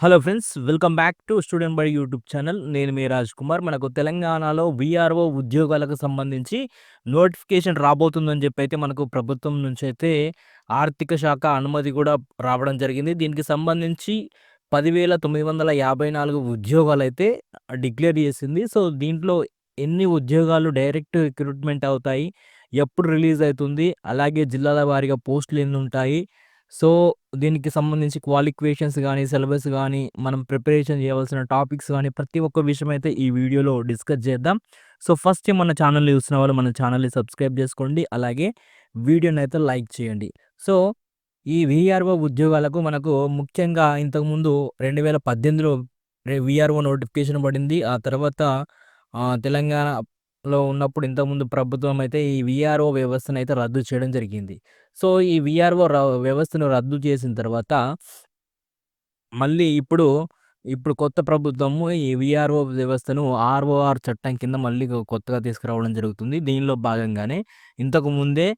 Hello friends welcome back to student by YouTube channel. నేను మీ రాజ్ కుమార్. మనకు తెలంగాణలో విఆర్ఓ ఉద్యోగాలకు సంబంధించి నోటిఫికేషన్ రాబోతుందని చెప్పి అయితే మనకు ప్రభుత్వం నుంచి అయితే ఆర్థిక శాఖ అనుమతి కూడా రావడం జరిగింది. దీనికి సంబంధించి పదివేల తొమ్మిది వందల యాభై నాలుగు ఉద్యోగాలు అయితే డిక్లేర్ చేసింది. సో దీంట్లో ఎన్ని ఉద్యోగాలు డైరెక్ట్ రిక్రూట్మెంట్ అవుతాయి ఎప్పుడు రిలీజ్ అవుతుంది అలాగే జిల్లాల వారీగా పోస్టులు ఎన్ని ఉంటాయి సో దీనికి సంబంధించి క్వాలిఫికేషన్స్ కానీ సిలబస్ కానీ మనం ప్రిపరేషన్ చేయవలసిన టాపిక్స్ కానీ ప్రతి ఒక్క విషయం అయితే ఈ వీడియోలో డిస్కస్ చేద్దాం. సో ఫస్ట్ మన ఛానల్ని చూసిన వాళ్ళు మన ఛానల్ని సబ్స్క్రైబ్ చేసుకోండి. అలాగే వీడియోని అయితే లైక్ చేయండి. సో ఈ విఆర్ఓ ఉద్యోగాలకు మనకు ముఖ్యంగా ఇంతకుముందు రెండు వేల పద్దెనిమిదిలో విఆర్ఓ నోటిఫికేషన్ పడింది. ఆ తర్వాత తెలంగాణ లో ఉన్నప్పుడు ఇంతకుముందు ప్రభుత్వం అయితే ఈ విఆర్ఓ వ్యవస్థను అయితే రద్దు చేయడం జరిగింది. సో ఈ విఆర్ఓ వ్యవస్థను రద్దు చేసిన తర్వాత మళ్ళీ ఇప్పుడు ఇప్పుడు కొత్త ప్రభుత్వము ఈ విఆర్ఓ వ్యవస్థను ఆర్ఓఆర్ చట్టం కింద మళ్ళీ కొత్తగా తీసుకురావడం జరుగుతుంది. దీనిలో భాగంగానే ఇంతకు ముందే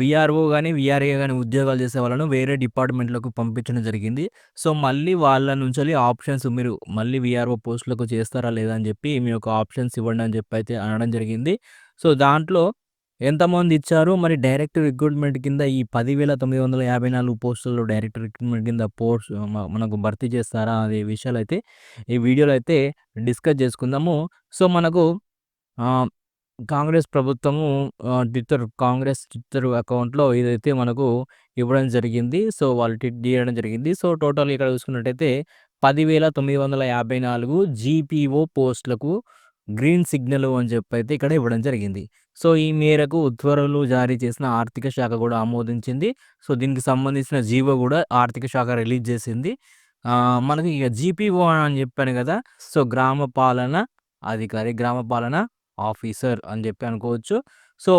విఆర్ఓ కానీ విఆర్ఏ కానీ ఉద్యోగాలు చేసే వాళ్ళను వేరే డిపార్ట్మెంట్లకు పంపించడం జరిగింది. సో మళ్ళీ వాళ్ళ నుంచి ఆప్షన్స్ మీరు మళ్ళీ విఆర్ఓ పోస్టులకు చేస్తారా లేదా అని చెప్పి మీ యొక్క ఆప్షన్స్ ఇవ్వండి అని చెప్పి అయితే అనడం జరిగింది. సో దాంట్లో ఎంతమంది ఇచ్చారు? మరి డైరెక్ట్ రిక్రూట్మెంట్ కింద ఈ పదివేల తొమ్మిది వందల యాభై నాలుగు పోస్టుల్లో డైరెక్ట్ రిక్రూట్మెంట్ కింద పోస్ట్ మనకు భర్తీ చేస్తారా అనే విషయాలు అయితే ఈ వీడియోలో అయితే డిస్కస్ చేసుకుందాము. సో మనకు కాంగ్రెస్ ప్రభుత్వము ట్విట్టర్ కాంగ్రెస్ ట్విట్టర్ అకౌంట్లో ఇదైతే మనకు ఇవ్వడం జరిగింది సో వాళ్ళు ట్వీట్ చేయడం జరిగింది. సో టోటల్ ఇక్కడ చూసుకున్నట్టయితే పదివేల తొమ్మిది వందల యాభై నాలుగు జీపీఓ పోస్టులకు గ్రీన్ సిగ్నల్ అని చెప్పి అయితే ఇక్కడ ఇవ్వడం జరిగింది. సో ఈ మేరకు ఉత్తర్వులు జారీ చేసిన ఆర్థిక శాఖ కూడా ఆమోదించింది. సో దీనికి సంబంధించిన జీవో కూడా ఆర్థిక శాఖ రిలీజ్ చేసింది. మనకి ఇక జీపీఓ అని చెప్పాను కదా సో గ్రామ పాలన అధికారి గ్రామ పాలన ఆఫీసర్ అని చెప్పి అనుకోవచ్చు. సో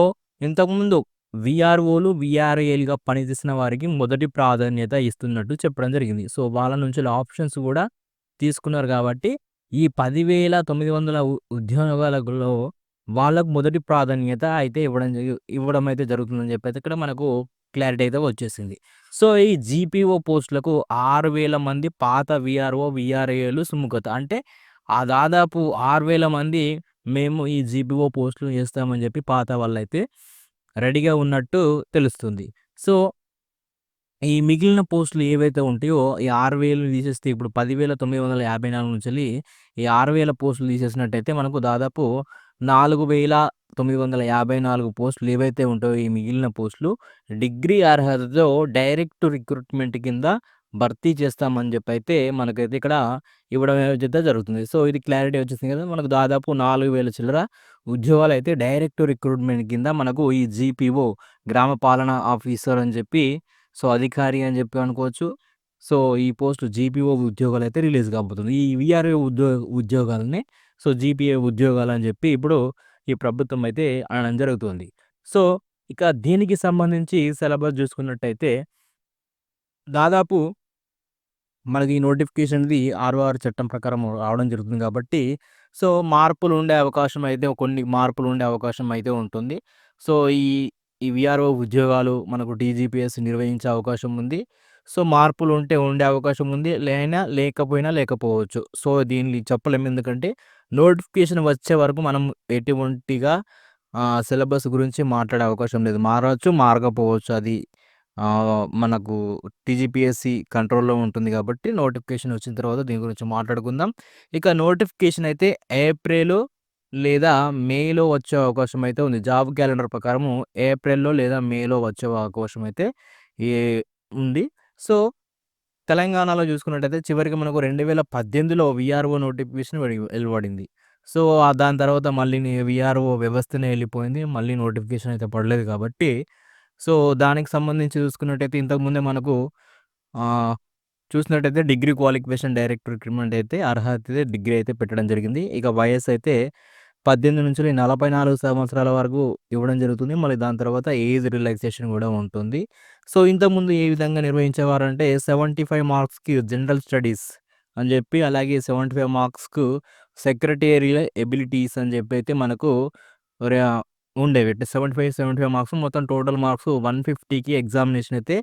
ఇంతకుముందు విఆర్ఓలు విఆర్ఏలుగా పనిచేసిన వారికి మొదటి ప్రాధాన్యత ఇస్తున్నట్టు చెప్పడం జరిగింది. సో వాళ్ళ నుంచి ఆప్షన్స్ కూడా తీసుకున్నారు కాబట్టి ఈ పదివేల తొమ్మిది వందల ఉద్యోగాలలో వాళ్ళకు మొదటి ప్రాధాన్యత అయితే ఇవ్వడం ఇవ్వడం అయితే జరుగుతుందని చెప్పి ఇక్కడ మనకు క్లారిటీ అయితే వచ్చేసింది. సో ఈ జీపీఓ పోస్టులకు ఆరు వేల మంది పాత విఆర్ఓ విఆర్ఏలు సుముఖత. అంటే ఆ దాదాపు ఆరు వేల మంది మేము ఈ జీపీఓ పోస్టులు చేస్తామని చెప్పి పాత వాళ్ళైతే రెడీగా ఉన్నట్టు తెలుస్తుంది. సో ఈ మిగిలిన పోస్టులు ఏవైతే ఉంటాయో ఈ ఆరు వేలు తీసేస్తే ఇప్పుడు పదివేల తొమ్మిది వందల యాభై నాలుగు నుంచి ఈ ఆరు వేల పోస్టులు తీసేసినట్టయితే మనకు దాదాపు నాలుగు వేల తొమ్మిది వందల యాభై నాలుగు పోస్టులు ఏవైతే ఉంటాయో ఈ మిగిలిన పోస్టులు డిగ్రీ అర్హతతో డైరెక్ట్ రిక్రూట్మెంట్ కింద భర్తీ చేస్తామని చెప్పి అయితే మనకైతే ఇక్కడ ఇవ్వడం అయితే జరుగుతుంది. సో ఇది క్లారిటీ వచ్చేసింది కదా! మనకు దాదాపు నాలుగు వేల చిల్లర ఉద్యోగాలు అయితే డైరెక్ట్ రిక్రూట్మెంట్ కింద మనకు ఈ జీపీఓ గ్రామ పాలన ఆఫీసర్ అని చెప్పి సో అధికారి అని చెప్పి అనుకోవచ్చు. సో ఈ పోస్ట్ జీపీఓ ఉద్యోగాలు అయితే రిలీజ్ కాబోతుంది. ఈ విఆర్ఓ ఉద్యోగ ఉద్యోగాలని సో జీపీఏ ఉద్యోగాలు అని చెప్పి ఇప్పుడు ఈ ప్రభుత్వం అయితే అనడం జరుగుతుంది. సో ఇక దీనికి సంబంధించి సిలబస్ చూసుకున్నట్టయితే దాదాపు మనకి ఈ నోటిఫికేషన్ది ఆర్ఓఆర్ చట్టం ప్రకారం రావడం జరుగుతుంది కాబట్టి సో మార్పులు ఉండే అవకాశం అయితే కొన్ని మార్పులు ఉండే అవకాశం అయితే ఉంటుంది. సో ఈ ఈ విఆర్ఓ ఉద్యోగాలు మనకు డీజీపీఎస్ నిర్వహించే అవకాశం ఉంది. సో మార్పులు ఉంటే ఉండే అవకాశం ఉంది. లేనా లేకపోయినా లేకపోవచ్చు. సో దీన్ని చెప్పలేము ఎందుకంటే నోటిఫికేషన్ వచ్చే వరకు మనం ఎటువంటిగా సిలబస్ గురించి మాట్లాడే అవకాశం లేదు. మారవచ్చు మారకపోవచ్చు అది. మనకు టీజీపీఎస్సి కంట్రోల్లో ఉంటుంది కాబట్టి నోటిఫికేషన్ వచ్చిన తర్వాత దీని గురించి మాట్లాడుకుందాం. ఇక నోటిఫికేషన్ అయితే ఏప్రిల్ లేదా మేలో వచ్చే అవకాశం అయితే ఉంది. జాబ్ క్యాలెండర్ ప్రకారము ఏప్రిల్లో లేదా మేలో వచ్చే అవకాశం అయితే ఏ ఉంది. సో తెలంగాణలో చూసుకున్నట్టయితే చివరికి మనకు రెండు వేల పద్దెనిమిదిలో విఆర్ఓ నోటిఫికేషన్ వెలువడింది. సో దాని తర్వాత మళ్ళీ విఆర్ఓ వ్యవస్థనే వెళ్ళిపోయింది. మళ్ళీ నోటిఫికేషన్ అయితే పడలేదు కాబట్టి సో దానికి సంబంధించి చూసుకున్నట్టయితే ఇంతకుముందే మనకు చూసినట్టయితే డిగ్రీ క్వాలిఫికేషన్ డైరెక్ట్ రిక్రూట్మెంట్ అయితే అర్హత అయితే డిగ్రీ అయితే పెట్టడం జరిగింది. ఇక వయసు అయితే పద్దెనిమిది నుంచి నలభై నాలుగు సంవత్సరాల వరకు ఇవ్వడం జరుగుతుంది. మళ్ళీ దాని తర్వాత ఏజ్ రిలాక్సేషన్ కూడా ఉంటుంది. సో ఇంతకుముందు ఏ విధంగా నిర్వహించేవారంటే సెవెంటీ ఫైవ్ మార్క్స్కి జనరల్ స్టడీస్ అని చెప్పి అలాగే సెవెంటీ ఫైవ్ మార్క్స్కు సెక్రటేరియల్ ఎబిలిటీస్ అని చెప్పి అయితే మనకు ఉండేవి seventy five seventy five marks మొత్తం టోటల్ మార్క్స్ వన్ ఫిఫ్టీకి ఎగ్జామినేషన్ అయితే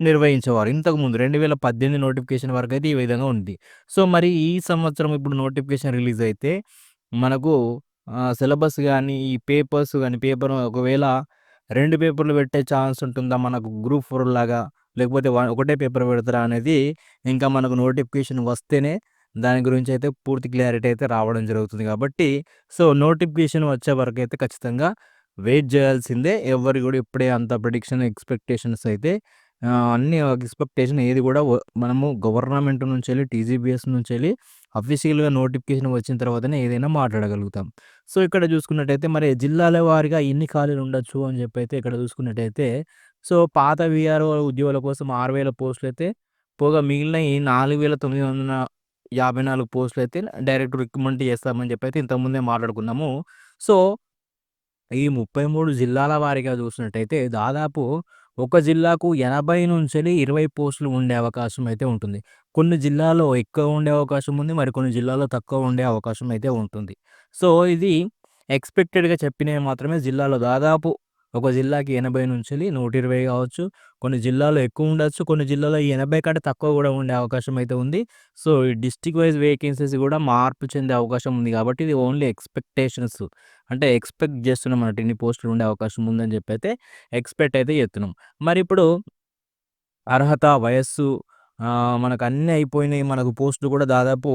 నిర్వహించేవారు. ఇంతకుముందు 2018 నోటిఫికేషన్ వరకు అయితే ఈ విధంగా ఉంది. సో, మరి ఈ సంవత్సరం ఇప్పుడు నోటిఫికేషన్ రిలీజ్ అయితే మనకు సిలబస్ కానీ ఈ పేపర్స్ కానీ పేపర్ ఒకవేళ రెండు పేపర్‌లు పెట్టే ఛాన్స్ ఉంటుందా మనకు గ్రూప్ ఫోర్ లాగా? లేకపోతే ఒకటే పేపర్ పెడతారా అనేది ఇంకా మనకు నోటిఫికేషన్ వస్తేనే దాని గురించి అయితే పూర్తి క్లారిటీ అయితే రావడం జరుగుతుంది కాబట్టి సో, నోటిఫికేషన్ వచ్చే వరకు అయితే ఖచ్చితంగా వెయిట్ చేయాల్సిందే. ఎవరు కూడా ఇప్పుడే అంత ప్రిడిక్షన్, ఎక్స్‌పెక్టేషన్స్ అయితే అన్ని ఎక్స్‌పెక్టేషన్ ఏది కూడా మనము గవర్నమెంట్ నుంచి వెళ్ళి టీజీబీఎస్ నుంచి వెళ్ళి అఫీషియల్‌గా నోటిఫికేషన్ వచ్చిన తర్వాతనే ఏదైనా మాట్లాడగలుగుతాం. సో, ఇక్కడ చూసుకున్నట్టయితే మరి జిల్లాల వారిగా ఎన్ని ఖాళీలు ఉండొచ్చు అని చెప్పైతే ఇక్కడ చూసుకున్నట్టయితే సో, పాత వీఆర్ఓ ఉద్యోగాల కోసం ఆరు వేల పోస్టులు అయితే పోగా మిగిలిన ఈ నాలుగు వేల తొమ్మిది వందల యాభై నాలుగు పోస్టులు అయితే డైరెక్ట్ రిక్రూట్‌మెంట్ చేస్తామని చెప్పైతే ఇంతకుముందే మాట్లాడుకున్నాము. సో, ఈ 33 జిల్లాల వారీగా చూసినట్టయితే దాదాపు ఒక జిల్లాకు 80-20 పోస్టులు ఉండే అవకాశం అయితే ఉంటుంది. కొన్ని జిల్లాలో ఎక్కువ ఉండే అవకాశం ఉంది. మరి కొన్ని జిల్లాలో తక్కువ ఉండే అవకాశం అయితే ఉంటుంది. సో, ఇది ఎక్స్‌పెక్టెడ్‌గా చెప్పినవి మాత్రమే జిల్లాలో దాదాపు ఒక జిల్లాకి 80-120 కావచ్చు. కొన్ని జిల్లాలో ఎక్కువ ఉండొచ్చు. కొన్ని జిల్లాలో ఎనభై కంటే తక్కువ కూడా ఉండే అవకాశం అయితే ఉంది. సో, ఈ డిస్టిక్ వైజ్ వేకెన్సీస్ కూడా మార్పు చెందే అవకాశం ఉంది కాబట్టి ఇది ఓన్లీ ఎక్స్‌పెక్టేషన్స్ అంటే ఎక్స్‌పెక్ట్ చేస్తున్నాం అన్నట్టు ఇన్ని పోస్టులు ఉండే అవకాశం ఉందని చెప్పైతే ఎక్స్‌పెక్ట్ అయితే చేస్తున్నాం. మరిప్పుడు అర్హత, వయస్సు మనకు అన్నీ అయిపోయినాయి. మనకు పోస్టులు కూడా దాదాపు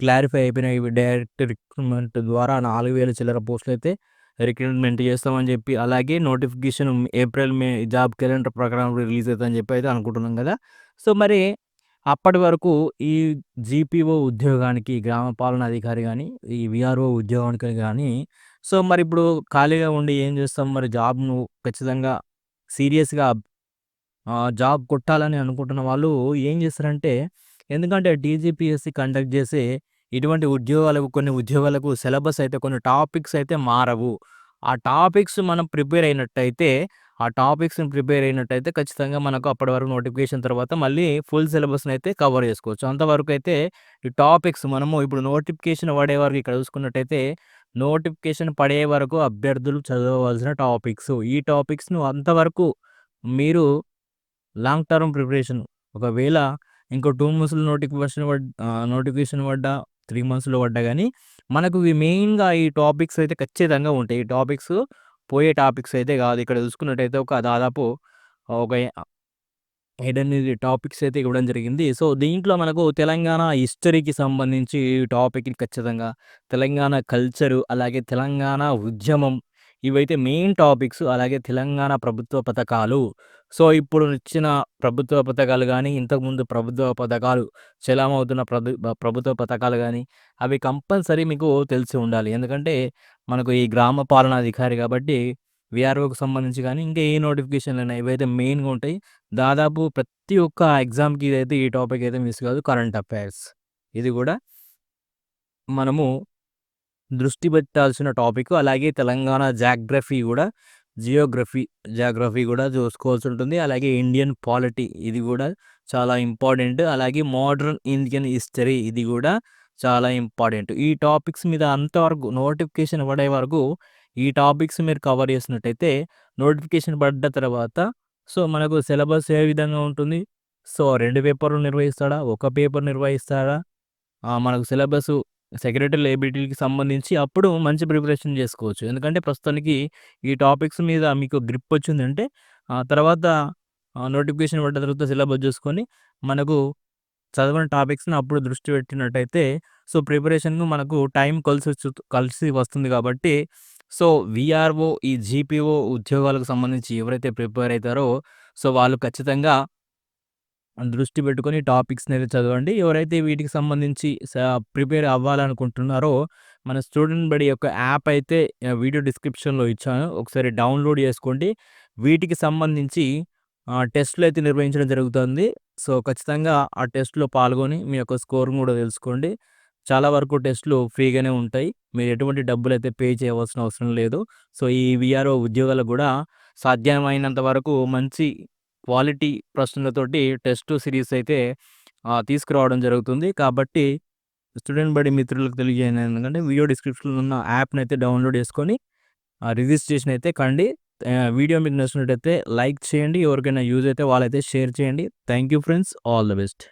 క్లారిఫై అయిపోయినాయి. డైరెక్ట్ రిక్రూట్‌మెంట్ ద్వారా 4000 చిల్లర పోస్టులైతే రిక్రూట్‌మెంట్ చేస్తామని చెప్పి అలాగే notification April, May job calendar ప్రకారం రిలీజ్ అవుతుందని చెప్పి అయితే అనుకుంటున్నాం కదా! సో, మరి అప్పటి వరకు ఈ జీపీఓ ఉద్యోగానికి గ్రామ పాలన అధికారి కానీ ఈ వీఆర్ఓ ఉద్యోగానికి కానీ సో, మరి ఇప్పుడు ఖాళీగా ఉండి ఏం చేస్తాం మరి జాబ్‌ను ఖచ్చితంగా సీరియస్‌గా జాబ్ కొట్టాలని అనుకుంటున్న వాళ్ళు ఏం చేస్తారంటే ఎందుకంటే టీజీపీఎస్సీ కండక్ట్ చేసే ఇటువంటి ఉద్యోగాలకు కొన్ని ఉద్యోగాలకు సిలబస్ అయితే కొన్ని టాపిక్స్ అయితే మారవు. ఆ టాపిక్స్ మనం ప్రిపేర్ అయినట్టయితే ఆ టాపిక్స్‌ని ప్రిపేర్ అయినట్టయితే ఖచ్చితంగా మనకు అప్పటి వరకు నోటిఫికేషన్ తర్వాత మళ్ళీ ఫుల్ సిలబస్‌ని అయితే కవర్ చేసుకోవచ్చు. అంతవరకు అయితే ఈ టాపిక్స్ మనము ఇప్పుడు నోటిఫికేషన్ పడే వరకు ఇక్కడ చూసుకున్నట్టయితే నోటిఫికేషన్ పడే వరకు అభ్యర్థులు చదవవలసిన టాపిక్స్. ఈ టాపిక్స్‌ను అంతవరకు మీరు లాంగ్ టర్మ్ ప్రిపరేషన్ ఒకవేళ ఇంకో టూ మంత్స్‌లో నోటిఫికేషన్ పడ్ నోటిఫికేషన్ పడ్డా త్రీ మంత్స్‌లో పడ్డా కానీ మనకు ఇవి మెయిన్‌గా ఈ టాపిక్స్ అయితే ఖచ్చితంగా ఉంటాయి. ఈ టాపిక్స్ పోయే టాపిక్స్ అయితే కాదు. ఇక్కడ చూసుకున్నట్టయితే ఒక దాదాపు ఒక 7, 8 టాపిక్స్ అయితే ఇవ్వడం జరిగింది. సో, దీంట్లో మనకు తెలంగాణ హిస్టరీకి సంబంధించి టాపిక్‌ని ఖచ్చితంగా తెలంగాణ కల్చరు అలాగే తెలంగాణ ఉద్యమం ఇవైతే మెయిన్ టాపిక్స్. అలాగే తెలంగాణ ప్రభుత్వ పథకాలు. సో, ఇప్పుడు ఇచ్చిన ప్రభుత్వ పథకాలు కానీ ఇంతకుముందు ప్రభుత్వ పథకాలు చలామవుతున్న ప్రభు ప్రభుత్వ పథకాలు కానీ అవి కంపల్సరీ మీకు తెలిసి ఉండాలి. ఎందుకంటే మనకు ఈ గ్రామ పాలనాధికారి కాబట్టి వీఆర్ఓకి సంబంధించి కానీ ఇంకా ఏ నోటిఫికేషన్లు అయినా ఇవైతే మెయిన్‌గా ఉంటాయి. దాదాపు ప్రతి ఒక్క ఎగ్జామ్‌కి ఇదైతే ఈ టాపిక్ అయితే మిస్ కాదు. కరెంట్ అఫైర్స్ ఇది కూడా మనము దృష్టి పెట్టాల్సిన టాపిక్. అలాగే తెలంగాణ జాగ్రఫీ కూడా జియోగ్రఫీ, జాగ్రఫీ కూడా చూసుకోవాల్సి ఉంటుంది. అలాగే ఇండియన్ పాలిటీ ఇది కూడా చాలా ఇంపార్టెంట్. అలాగే మోడర్న్ ఇండియన్ హిస్టరీ ఇది కూడా చాలా ఇంపార్టెంట్. ఈ టాపిక్స్ మీద అంతవరకు నోటిఫికేషన్ పడే వరకు ఈ టాపిక్స్ మీరు కవర్ చేసినట్టయితే నోటిఫికేషన్ పడ్డ తర్వాత సో, మనకు సిలబస్ ఏ విధంగా ఉంటుంది? సో, రెండు పేపర్‌లు నిర్వహిస్తాడా? ఒక పేపర్ నిర్వహిస్తాడా? మనకు సిలబసు సెక్రటరీ లయబిలిటీకి సంబంధించి అప్పుడు మంచి ప్రిపరేషన్ చేసుకోవచ్చు. ఎందుకంటే ప్రస్తుతానికి ఈ టాపిక్స్ మీద మీకు గ్రిప్ వచ్చిందంటే ఆ తర్వాత నోటిఫికేషన్ పడ్డ తర్వాత సిలబస్ చూసుకొని మనకు చదవని టాపిక్స్‌ని అప్పుడు దృష్టి పెట్టినట్టయితే సో, ప్రిపరేషన్‌కు మనకు టైం కలిసొచ్చు కలిసి వస్తుంది కాబట్టి సో, వీఆర్ఓ ఈ జీపీఓ ఉద్యోగాలకు సంబంధించి ఎవరైతే ప్రిపేర్ అవుతారో సో, వాళ్ళు ఖచ్చితంగా దృష్టి పెట్టుకొని టాపిక్స్‌ని అయితే చదవండి. ఎవరైతే వీటికి సంబంధించి స ప్రిపేర్ అవ్వాలనుకుంటున్నారో మన స్టూడెంట్ బడి యొక్క యాప్ అయితే వీడియో డిస్క్రిప్షన్‌లో ఇచ్చాను. ఒకసారి డౌన్లోడ్ చేసుకోండి. వీటికి సంబంధించి టెస్ట్‌లు అయితే నిర్వహించడం జరుగుతుంది. సో, ఖచ్చితంగా ఆ టెస్ట్‌లో పాల్గొని మీ యొక్క స్కోర్ను కూడా తెలుసుకోండి. చాలా వరకు టెస్ట్‌లు ఫ్రీగానే ఉంటాయి. మీరు ఎటువంటి డబ్బులు అయితే పే చేయవలసిన అవసరం లేదు. సో, ఈ వీఆర్ఓ ఉద్యోగాలు కూడా సాధ్యమైనంత వరకు మంచి క్వాలిటీ ప్రశ్నలతోటి టెస్ట్ సిరీస్ అయితే తీసుకురావడం జరుగుతుంది. కాబట్టి స్టూడెంట్ బడి మిత్రులకు తెలియజేయను ఎందుకంటే వీడియో డిస్క్రిప్షన్‌లో ఉన్న యాప్‌ని అయితే డౌన్లోడ్ చేసుకొని రిజిస్ట్రేషన్ అయితే కండి. వీడియో మీకు నచ్చినట్టయితే లైక్ చేయండి. ఎవరికైనా యూజ్ అయితే వాళ్ళైతే షేర్ చేయండి. Thank you friends. All the best.